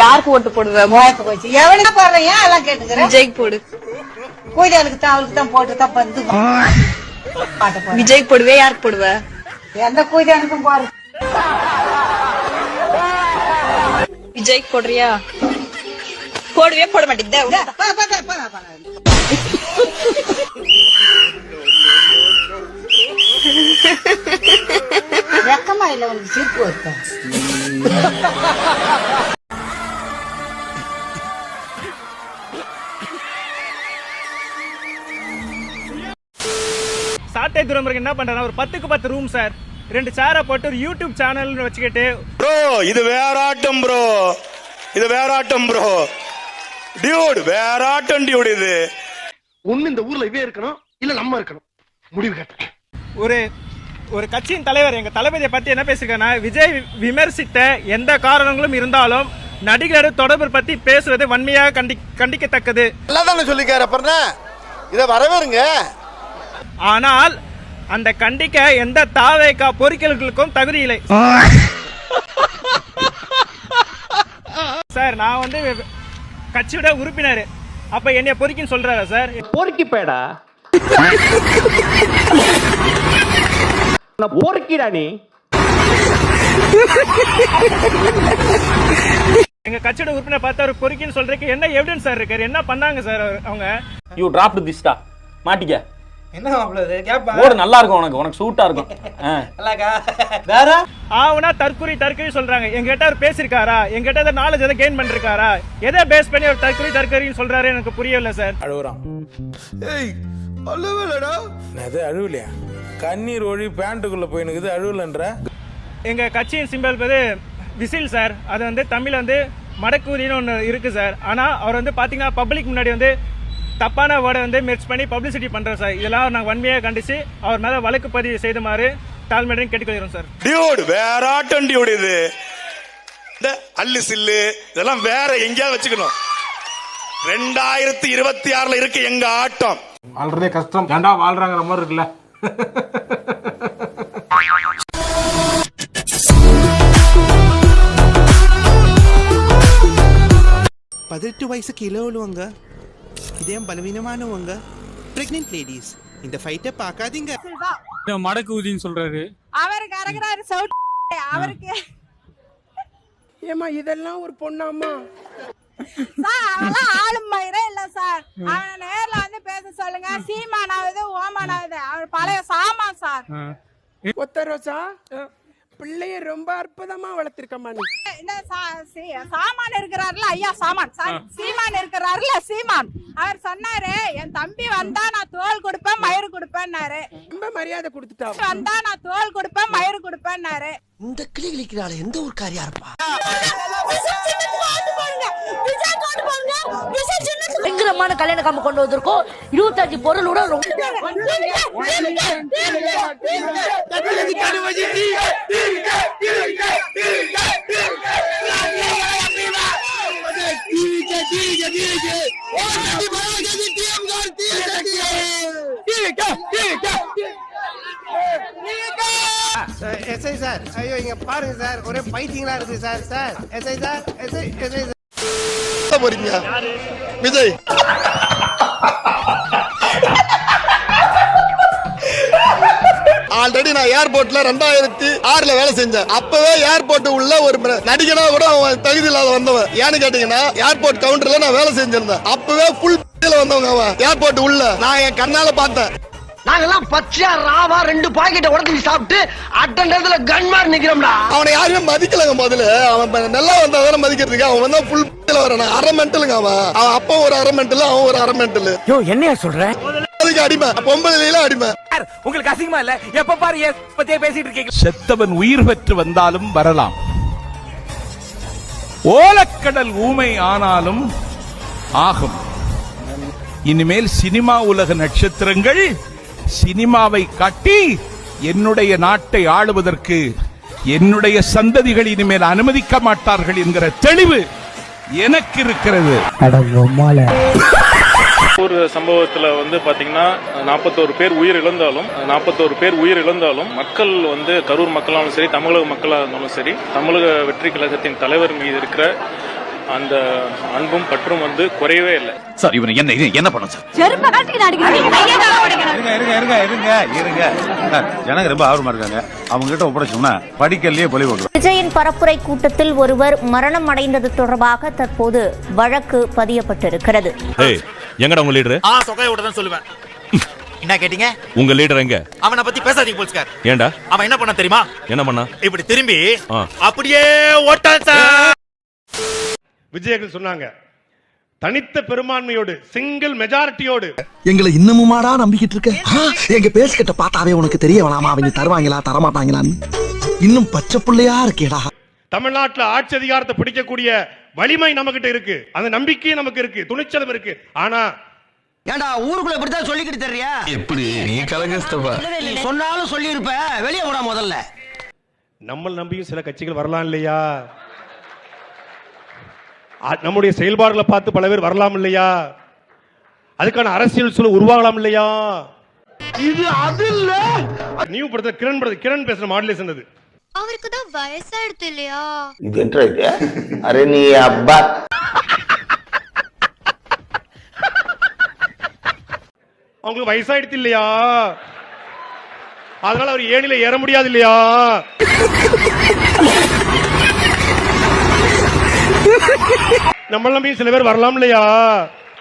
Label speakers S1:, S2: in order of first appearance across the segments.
S1: யாருக்கு ஓட்டு போடுவ
S2: மோயத்து போச்சு எவனுக்கு போடுறேன்? ஏன் எல்லாம் கேட்டுக்கிறேன்
S1: விஜய்க்கு போடு.
S2: பூஜானுக்கு தான் அவளுக்கு தான் போட்டு தான் வந்து பாட்டு
S1: விஜய்க்கு போடுவே யாருக்கு போடுவ?
S2: எந்த பூஜானுக்கும் போடுறேன்
S1: விஜய்க்கு போடுறியா? போடுவே போட மாட்டேங்குது.
S2: வெக்கமா இல்ல உனக்கு சிரிப்பு வருத்தம்.
S3: சாட்டை துறைமுறை என்ன பண்றாரு ஒரு பத்துக்கு பத்து ரூம் சார் ரெண்டு சேரை போட்டு ஒரு யூடியூப் சேனல் வச்சுக்கிட்டு
S4: ப்ரோ இது வேற ஆட்டம் ப்ரோ இது வேற ஆட்டம் ப்ரோ டியூட் வேற ஆட்டம் டியூட் இது.
S5: ஒண்ணு இந்த ஊர்ல இவே இருக்கணும் இல்ல நம்ம இருக்கணும். முடிவு கேட்டேன்.
S3: ஒரு ஒரு கட்சியின் தலைவர் எங்க தளபதியை பத்தி என்ன பேசிருக்காருன்னா விஜய் விமர்சித்த எந்த காரணங்களும் இருந்தாலும் நடிகர் தொடர்பு பத்தி பேசுவது வன்மையாக கண்டி கண்டிக்கத்தக்கது.
S5: நல்லா தானே சொல்லிக்காரு அப்புறம் இத வரவேறுங்க.
S3: ஆனால் அந்த கண்டிக்க எந்த தாவேக்கா பொறிக்கல்களுக்கும் தகுதி இல்லை. சார் நான் வந்து கட்சியோட உறுப்பினர். அப்ப என்னைய பொறிக்கின்னு சொல்றாரா சார்?
S6: பொறுக்கி பேடா பொறுக்கிடா நீ.
S3: எங்க கட்சியோட உறுப்பினர் பார்த்து அவர் பொறிக்கின்னு சொல்றதுக்கு என்ன எவிடன்ஸ் சார் இருக்காரு? என்ன பண்ணாங்க சார் அவர்- அவங்க?
S7: யூ டிராப்டு திஸ்டா மாட்டிக்க.
S8: என்ன மாப்பிள்ள இது? கேப்பா?
S7: ஓடு நல்லா இருக்கும் உனக்கு. உனக்கு சூட்டா இருக்கும். ஆ.
S8: நல்லாக்கா? வேற?
S3: ஆவுனா தற்குறி தற்குறி சொல்றாங்க. எங்கிட்ட அவர் பேசிருக்காரா எங்கிட்ட ஏதாவது நாலேஜ் எதை கெயின் பண்ணிருக்காரா? எதை பேஸ் பண்ணி அவர் தற்குறி தற்கறின்னு சொல்றாரு எனக்கு புரியல சார்
S9: அழுகுறான்
S5: ஏய் அழுவலடா.
S9: அது அழுவலையா? கண்ணீர் ஒழி பேண்ட்டுக்குள்ள போயினுக்குது அழுவலன்ற.
S3: எங்க கட்சியின் சிம்பல் வந்து விசில் சார் அது வந்து தமிழ் வந்து மடக்கூதின்னு ஒன்று இருக்கு சார் ஆனா அவர் வந்து பாத்தீங்கன்னா பப்ளிக் முன்னாடி வந்து தப்பான வேர்டை வந்து மிக்ஸ் பண்ணி பப்ளிசிட்டி பண்றோம் சார். இதெல்லாம் நாங்கள் வன்மையாக கண்டிச்சு அவர் மேல வழக்கு பதிவு செய்துமாறு தாழ்மையுடன் கேட்டுக்கொள்கிறோம் சார்.
S4: டியூட் வேற ஆட்டம் டியூட் இது. இந்த அல்லு சில்லு இதெல்லாம் வேற எங்கேயாவது வச்சுக்கணும். ரெண்டாயிரத்தி இருபத்தி ஆறுல இருக்கு எங்க ஆட்டம்.
S9: வாழ்றதே கஷ்டம். ஏன்டா வாழ்றாங்கிற மாதிரி இருக்குல்ல?
S10: பதினெட்டு வயசு கீழே உள்ளவங்க இதயம் பலவீனமானவங்க பிரெக்னென்ட் லேடிஸ் இந்த ஃபைட்டை பார்க்காதீங்க
S6: மடக்கு ஊதின்னு சொல்றாரு.
S2: அவருக்கு அறகுறாரு சவுட் அவருக்கு
S10: ஏமா இதெல்லாம் ஒரு பொண்ணாமா
S2: சார் அவெல்லாம் ஆளும் மயிரே இல்ல சார் அவன் நேர்ல வந்து பேச சொல்லுங்க. சீமானாவது ஓமானாவது அவர் பழைய சாமான் சார்
S10: ஒத்த ரோசா பிள்ளைய ரொம்ப அற்புதமா வளர்த்திருக்கம்மா நீ
S2: இந்த சா- சீ- சாமான் இருக்கிறாருல ஐயா சாமான். சாரி, சீமான் இருக்கிறாருல சீமான். அவர் சொன்னாரு என் தம்பி வந்தா நான் தோல் கொடுப்பேன் மயிறு கொடுப்பேன்னாரு.
S10: ரொம்ப மரியாதை கொடுத்துட்டா
S2: வந்தா நான் தோல் கொடுப்பேன் மயிறு கொடுப்பேன்னாரு.
S5: இந்த கிளி கிளிக்கிறாள் எந்த ஒரு காரியா இருப்பா
S1: பயங்கரமான கல்யாண காம்பு கொண்டு வந்திருக்கோம். இருபத்தஞ்சு பொருளோட ரொம்ப
S5: எஸ்ஐ சார். ஐயோ இங்க பாருங்க சார். ஒரே பைத்தியங்களா இருக்கு sir. Sir SI sir. SI SI போறீங்க விஜய் ஆல்ரெடி நான் ஏர்போர்ட்ல ரெண்டாயிரத்தி ஆறுல வேலை செஞ்சேன். அப்பவே ஏர்போர்ட் உள்ள ஒரு நடிகனா கூட அவன் தகுதி இல்லாத வந்தவன். ஏன்னு கேட்டீங்கன்னா ஏர்போர்ட் கவுண்டர்ல நான் வேலை செஞ்சிருந்தேன். அப்பவே ஃபுல் வந்தவங்க அவன். ஏர்போர்ட் உள்ள. நான் என் கண்ணால பார்த்தேன்.
S6: நாங்கெல்லாம் பச்சையா ராவா ரெண்டு பாக்கெட்டை உடச்சி சாப்பிட்டு அட்ட நேரத்துல கன் மாதிரி நிக்கிறோம்டா.
S5: அவனை யாருமே மதிக்கலங்க முதல்ல. அவன் நல்லா வந்தா தானே மதிக்கிறதுக்கு. அவன் வந்தா ஃபுல் வரான் அரை மென்டலுங்க அவன். அவன் அப்பா ஒரு அரை மென்டல் அவன் ஒரு அரை மென்டல்
S6: யோ என்னையா சொல்ற?
S5: அதுக்கு அடிமை. பொம்பளையில அடிமை.
S6: உங்களுக்கு அசிங்கமா இல்ல? எப்ப பாரு பத்தியே பேசிட்டு இருக்கீங்க.
S9: செத்தவன் உயிர் பெற்று வந்தாலும் வரலாம். ஓலக்கடல் ஊமை ஆனாலும் ஆகும். இனிமேல் சினிமா உலக நட்சத்திரங்கள் சினிமாவை காட்டி என்னுடைய நாட்டை ஆளுவதற்கு என்னுடைய சந்ததிகள் இனிமேல் அனுமதிக்க மாட்டார்கள் என்கிற தெளிவு எனக்கு இருக்கிறது.
S3: ஒரு சம்பவத்துல வந்து பாத்தீங்கன்னா நாற்பத்தோரு பேர் உயிர் இழந்தாலும் நாற்பத்தோரு பேர் உயிர் இழந்தாலும் மக்கள் வந்து கரூர் மக்களாலும் சரி தமிழக மக்களாக இருந்தாலும் சரி தமிழக வெற்றி கழகத்தின் தலைவர் மீது இருக்கிற
S9: அந்த அன்பும் பற்றும் வந்து குறையவே இல்லை.
S6: சார் இவன் என்ன இது என்ன பண்ண சார்?
S2: செருப்ப கட்டி
S9: இருங்க இருங்க இருங்க இருங்க இருங்க. ஜனங்க ரொம்ப ஆர்வமா இருக்காங்க. அவங்க கிட்ட ஒப்படைச்சோம்னா படிக்கல்லையே பொலி போட்டு
S1: விஜயின் பரப்புரை கூட்டத்தில் ஒருவர் மரணம் அடைந்தது தொடர்பாக தற்போது வழக்கு பதியப்பட்டிருக்கிறது.
S4: எங்கடா உங்க லீடர்
S6: ஆ சொகையோட தான் சொல்லுவேன். என்ன கேட்டீங்க?
S4: உங்க லீடர் எங்க?
S6: அவனை பத்தி பேசாதீங்க போலீஸ்கார்.
S4: ஏன்டா?
S6: அவன் என்ன பண்ண தெரியுமா?
S4: என்ன பண்ணா?
S6: இப்படி திரும்பி
S4: ஆ.
S6: அப்படியே ஓட்டான் சார்.
S4: விஜயர்கள் சொன்னாங்க தனித்த பெரும்பான்மையோடு சிங்கிள் மெஜாரிட்டியோடு
S6: எங்களை இன்னமுமாடா நம்பிக்கிட்டு இருக்க எங்க பேசிக்கிட்ட பார்த்தாவே உனக்கு தெரிய வேணாமா? அவங்க தருவாங்களா தரமாட்டாங்களான்னு. இன்னும் பச்சை புள்ளையா இருக்கேடா.
S4: தமிழ்நாட்டுல ஆட்சி அதிகாரத்தை பிடிக்கக்கூடிய வலிமை நமக்கிட்ட இருக்கு. அந்த நம்பிக்கை நமக்கு இருக்கு துணிச்சலும் இருக்கு. ஆனா
S6: ஏண்டா ஊருக்குள்ள இப்படித்தான் சொல்லிக்கிட்டு தெரியா? எப்படி? நீ கலகஸ்தபா நீ சொன்னாலும் சொல்லி இருப்ப வெளியே போடா முதல்ல.
S4: நம்ம நம்பியும் சில கட்சிகள் வரலாம் இல்லையா? நம்முடைய செயல்பாடுகளை பார்த்து பல பேர் வரலாம் இல்லையா? அதுக்கான அரசியல் சூழல் உருவாகலாம் இல்லையா?
S6: இது அது இல்ல.
S4: நியூ படத்துல கிரண் படத்துல கிரண் பேசுற மாடுலேஷன் அது
S1: அவருக்கு தான் வயசாயிடுது இல்லையா?
S6: இது என்ன அரே நீ அப்பா.
S4: அவங்களுக்கு வயசாயிடுச்சு இல்லையா? அதனால அவர் ஏணில ஏற முடியாது இல்லையா? நம்ம நம்பியும் சில பேர் வரலாம் இல்லையா?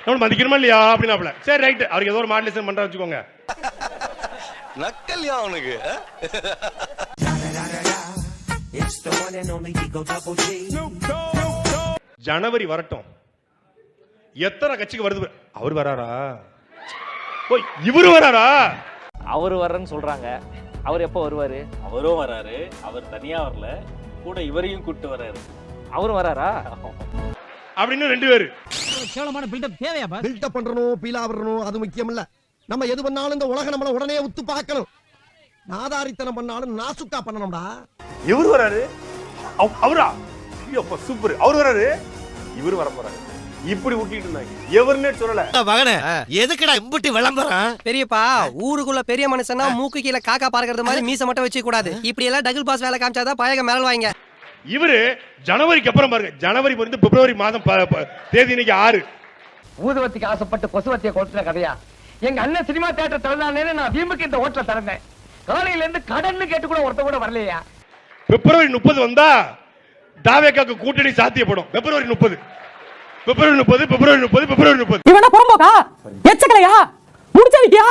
S4: நம்ம மதிக்கணுமா இல்லையா? அப்படின்னாப்ல சரி ரைட் அவருக்கு ஏதோ ஒரு மாடுலேஷன் பண்ற வச்சுக்கோங்க.
S5: நக்கல்யா அவனுக்கு?
S4: ஜனவரி வரட்டும். எத்தனை கட்சிக்கு வருது? அவர் வராரா? ஓ இவரு வராரா?
S7: அவர் வர்றேன்னு சொல்றாங்க. அவர் எப்போ வருவாரு? அவரும் வராரு. அவர் தனியா வரல. கூட இவரையும் கூட்டு வராரு அவரும் வராரா?
S4: அப்படின்னு ரெண்டு பேரு.
S6: பில்டப் பண்றணும் பீலா வரணும் அது முக்கியம் இல்ல நம்ம எது பண்ணாலும் இந்த உலக நம்மள உடனே உத்து பார்க்கணும். நாதாரித்தனம் பண்ணாலும் நாசுக்கா பண்ணணும்டா.
S4: இவர் வராரு. அவ- அவரா? ஐயோ சூப்பர் அவர் வராரு? இவரு வர போறாரு. இப்படி ஊட்டிட்டு இருந்தாங்க. எவருன்னே சொல்லல.
S6: மகனே எதுக்குடா இம்புட்டி விளம்பரம்?
S8: பெரியப்பா ஊருக்குள்ள பெரிய மனுஷனா மூக்கு கீழ காக்கா பார்க்கறது மாதிரி மீச மட்டும் வச்சு கூடாது இப்படி எல்லாம் டபுள் பாஸ் வேலை காமிச்சாதான் பயக மேல வாங்க
S4: இவரு ஜனவரிக்கு அப்புறம் பாருங்க. ஜனவரி வந்து பிப்ரவரி மாதம் தேதி இன்னைக்கு ஆறு.
S8: ஊதுவத்திக்கு ஆசைப்பட்டு கொசுவத்திய கொடுத்துற கதையா? எங்க அண்ணன் சினிமா தியேட்டர் திறந்தானே நான் வீம்புக்கு இந்த ஹோட்டல திறந்தேன். காலையில இருந்து கடன்னு கேட்டு கூட ஒருத்த கூட வரலையா?
S4: பிப்ரவரி முப்பது வந்தா தாவேக்காக்கு கூட்டணி சாத்தியப்படும். பிப்ரவரி முப்பது. பிப்ரவரி முப்பது பிப்ரவரி முப்பது பிப்ரவரி முப்பது.
S8: இவன புறம்போக்கா? எச்சக்கலையா? முடிச்ச வைக்கியா?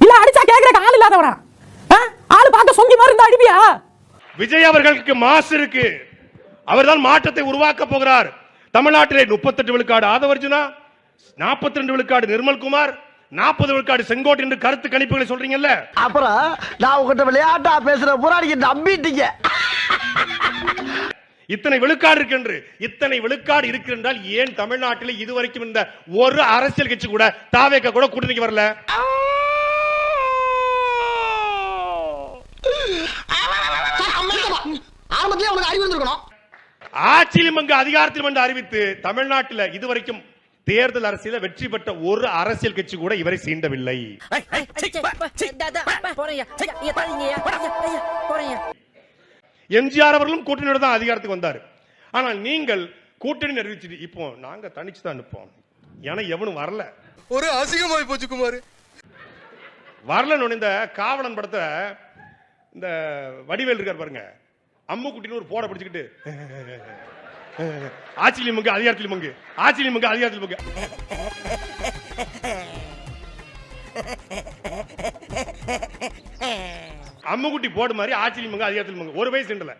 S8: இல்ல அடிச்சா கேக்குற ஆள் இல்லாதவனா? ஆளு பார்க்க சொங்கி மாதிரி இருந்தா அடிப்பியா?
S4: விஜய் அவர்களுக்கு மாசு இருக்கு. அவர்தான் மாற்றத்தை உருவாக்க போகிறார் தமிழ்நாட்டிலே முப்பத்தெட்டு விழுக்காடு ஆதவர்ஜுனா நாற்பத்தி ரெண்டு விழுக்காடு நிர்மல்குமார் நாற்பது விழுக்காடு செங்கோட்டை என்று கருத்து கணிப்புகளை சொல்றீங்கல்ல
S6: அப்புறம் நான் உங்ககிட்ட விளையாட்டா பேசுற புறாடிக்கு நம்பிட்டீங்க
S4: இத்தனை விழுக்காடு இருக்கு என்று இத்தனை விழுக்காடு இருக்கு என்றால் ஏன் தமிழ்நாட்டில் இதுவரைக்கும் இந்த ஒரு அரசியல் கட்சி கூட தாவேக்க கூட கூட்டணிக்கு வரல
S6: ஆரம்பத்திலே உனக்கு அறிவு இருந்திருக்கணும்
S4: ஆட்சியிலும் அங்கு அதிகாரத்திலும் என்று அறிவித்து தமிழ்நாட்டில் இதுவரைக்கும் தேர்தல் அரசியல வெற்றி பெற்ற ஒரு அரசியல் கட்சி கூட இவரை சீண்டவில்லை. எம்ஜிஆர் அவர்களும் கூட்டணியோட தான் அதிகாரத்துக்கு வந்தார். ஆனால் நீங்கள் கூட்டணி அறிவிச்சுட்டு இப்போ நாங்க தனிச்சு தான் நிற்போம். ஏன்னா எவனும் வரல.
S5: ஒரு அசிங்கமாய் போச்சு குமார்.
S4: வரலன்னு இந்த காவலன் படத்தை இந்த வடிவேல் இருக்கார் பாருங்க. அம்முக்குட்டின்னு ஒரு போட பிடிச்சுக்கிட்டு ஆட்சியிலும் மங்கு அதிகாரத்திலும் மங்கு ஆட்சியிலும் மங்கு அதிகாரத்தில் மங்கு. அம்முக்குட்டி போடு மாதிரி ஆட்சியிலும் மங்கு அதிகாரத்தில் மங்கு. ஒரு வயசு இல்ல